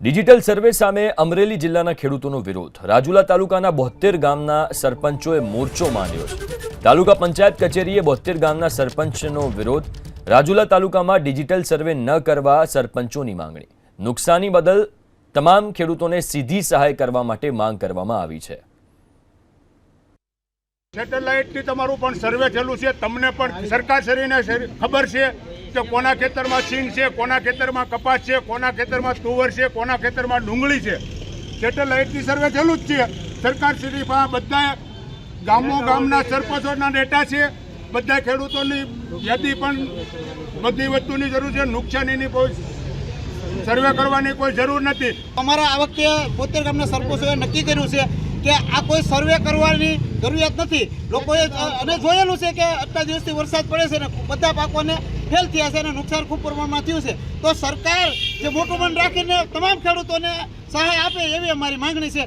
Digital સર્વે સામે અમરેલી જિલ્લાના ખેડૂતોનો વિરોધ. રાજુલા તાલુકાના બોતેર ગામના સરપંચોએ મોરચો માંડ્યો છે. તાલુકા પંચાયત કચેરીએ બોતેર ગામના સરપંચનો વિરોધ. રાજુલા તાલુકામાં ડિજિટલ સર્વે ન કરવા સરપંચોની માંગણી. નુકસાની બદલ તમામ ખેડૂતોને સીધી સહાય કરવા માટે માંગ કરવામાં આવી છે. સેટેલાઇટથી તમારું પણ સર્વે થયેલું છે. તમને પણ સરકાર શ્રીને ખબર છે કે કોના ખેતરમાં સિંગ છે, કોના ખેતરમાં કપાસ છે, કોના ખેતરમાં તુવર છે, કોના ખેતરમાં ડુંગળી છે. સેટેલાઇટથી સર્વે થયેલું જ છે. સરકાર શ્રી બધા ગામો ગામના સરપંચોના ડેટા છે. બધા ખેડૂતોની યાદી પણ બધી વસ્તુની જરૂર છે. નુકસાનીની કોઈ સર્વે કરવાની કોઈ જરૂર નથી. અમારા આ વખતે બોતેર ગામના સરપંચોએ નક્કી કર્યું છે કે આ કોઈ સર્વે કરવાની જરૂરિયાત નથી. લોકોએ અને જોયેલું છે કે આટલા દિવસથી વરસાદ પડે છે ને બધા પાકોને ફેલ થયા છે અને નુકસાન ખૂબ પ્રમાણમાં થયું છે. તો સરકાર જે મોટું મન રાખીને તમામ ખેડૂતોને સહાય આપે એવી અમારી માંગણી છે.